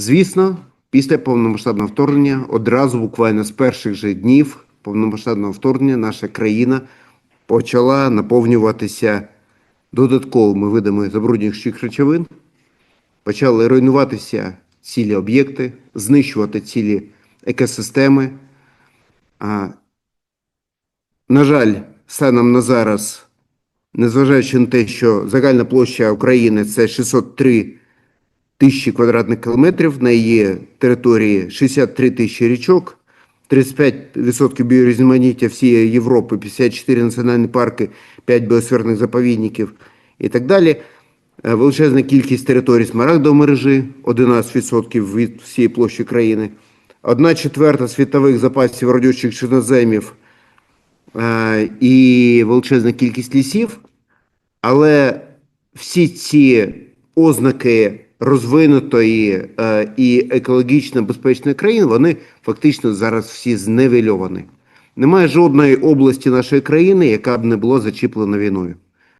Звісно, після повномасштабного вторгнення, одразу буквально з перших же днів повномасштабного вторгнення, наша країна почала наповнюватися додатковими видами забруднюючих речовин, почали руйнуватися цілі об'єкти, знищувати цілі екосистеми. А, на жаль, станом на зараз, незважаючи на те, що загальна площа України це 603 тисячі квадратних кілометрів, на її території 63 тисячі річок, 35% біорізноманіття всієї Європи, 54 національні парки, 5 біосферних заповідників і так далі. Е, Величезна кількість територій смарагдової мережі, 11% від всієї площі країни, одна четверта світових запасів родючих чорноземів е, і величезна кількість лісів. Але всі ці ознаки розвинутої е, і екологічно безпечної країни, вони фактично зараз всі зневельовані. Немає жодної області нашої країни, яка б не була зачіплена війною.